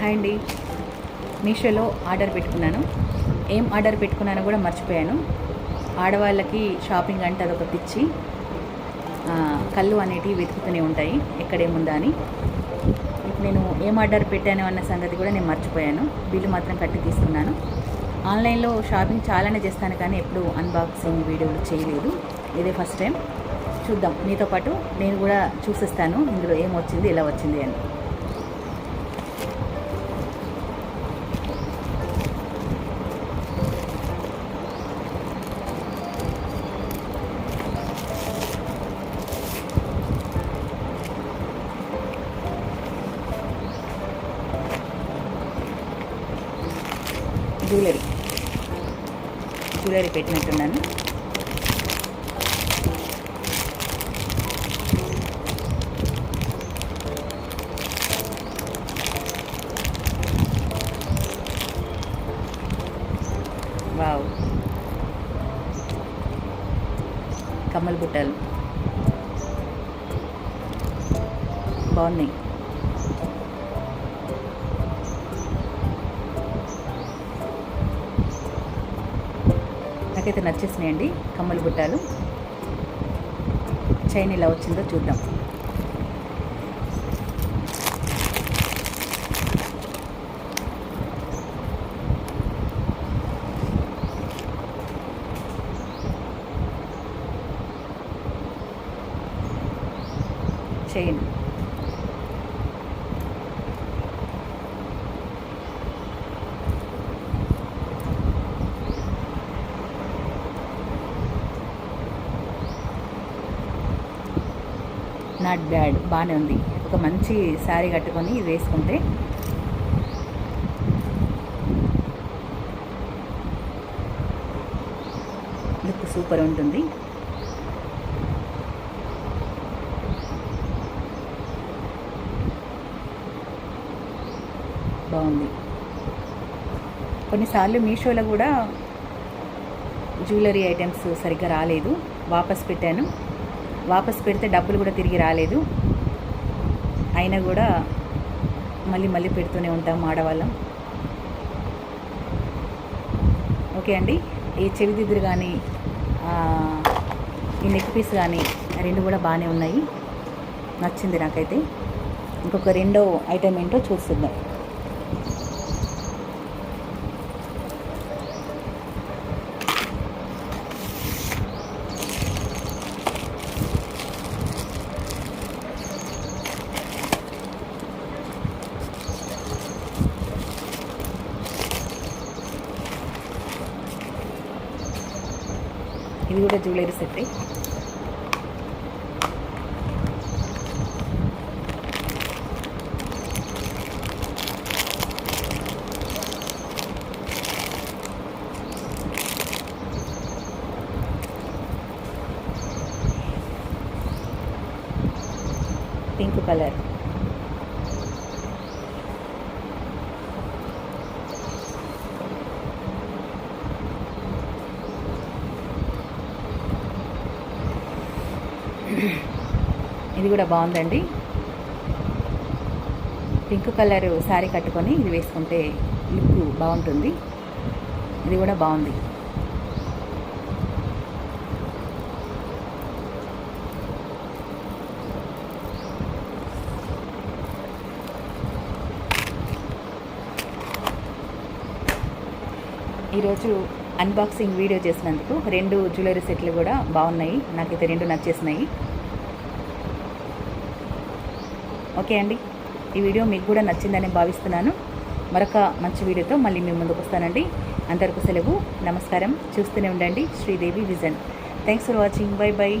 Hi అండి. మీషోలో order పెట్టుకున్నాను. ఏం ఆర్డర్ పెట్టుకున్నానో కూడా మర్చిపోయాను. ఆడవాళ్ళకి షాపింగ్ అంటే అదొక పిచ్చి. కళ్ళు అనేటివి వెతుకుతూనే ఉంటాయి. ఎక్కడేముందా అని. ఇప్పుడు నేను ఏం ఆర్డర్ పెట్టాను అన్న సంగతి కూడా నేను మర్చిపోయాను. బిల్లు మాత్రం కట్టి తీసుకున్నాను. ఆన్లైన్లో షాపింగ్ చాలానే చేస్తాను కానీ ఎప్పుడు అన్బాక్సింగ్ వీడియోలు చేయలేదు. ఇదే ఫస్ట్ టైం. చూద్దాం. మీతో పాటు నేను కూడా చూసిస్తాను. ఇందులో ఏం వచ్చింది ఎలా వచ్చింది అని. జ్యువెలరీ. జ్యువెలరీ పెట్టినట్టున్నాను. వావ్. కమ్మల బుట్టలు బాగున్నాయి. నాకైతే నచ్చేసినాయండి కమ్మలు గుట్టాలు చైన్ ఎలా వచ్చిందో చూద్దాం. చైన్. నాట్ బ్యాడ్ బాగానే ఉంది. ఒక మంచి శారీ కట్టుకొని ఇది వేసుకుంటే లుక్ సూపర్ ఉంటుంది. బాగుంది. కొన్నిసార్లు మీషోలో కూడా జ్యువెలరీ ఐటమ్స్ సరిగ్గా రాలేదు. వాపస్ పెట్టాను. వాపస్ పెడితే డబ్బులు కూడా తిరిగి రాలేదు. అయినా కూడా మళ్ళీ మళ్ళీ పెడుతూనే ఉంటాం ఆడవాళ్ళం. ఓకే అండి. ఈ చెవిదిద్దురు కానీ ఈ నెక్ పీస్ కానీ రెండు కూడా బాగానే ఉన్నాయి. నచ్చింది నాకైతే. ఇంకొక రెండో ఐటమ్ ఏంటో చూస్తున్నాం ఇది కూడా జ్యువెలరీ సెట్ పింక్ కలర్ ఇది కూడా బాగుందండి. పింక్ కలర్ శారీ కట్టుకొని ఇది వేసుకుంటే లుక్ బాగుంటుంది. ఇది కూడా బాగుంది. ఈరోజు అన్బాక్సింగ్ వీడియో చేసినందుకు రెండు జ్యువెలరీ సెట్లు కూడా బాగున్నాయి. నాకైతే రెండు నచ్చేసినాయి. ఓకే అండి. ఈ వీడియో మీకు కూడా నచ్చిందని భావిస్తున్నాను. మరొక మంచి వీడియోతో మళ్ళీ మీ ముందుకు వస్తానండి. అంతవరకు సెలవు. నమస్కారం. చూస్తూనే ఉండండి. Sridevi vision. Thanks for watching bye bye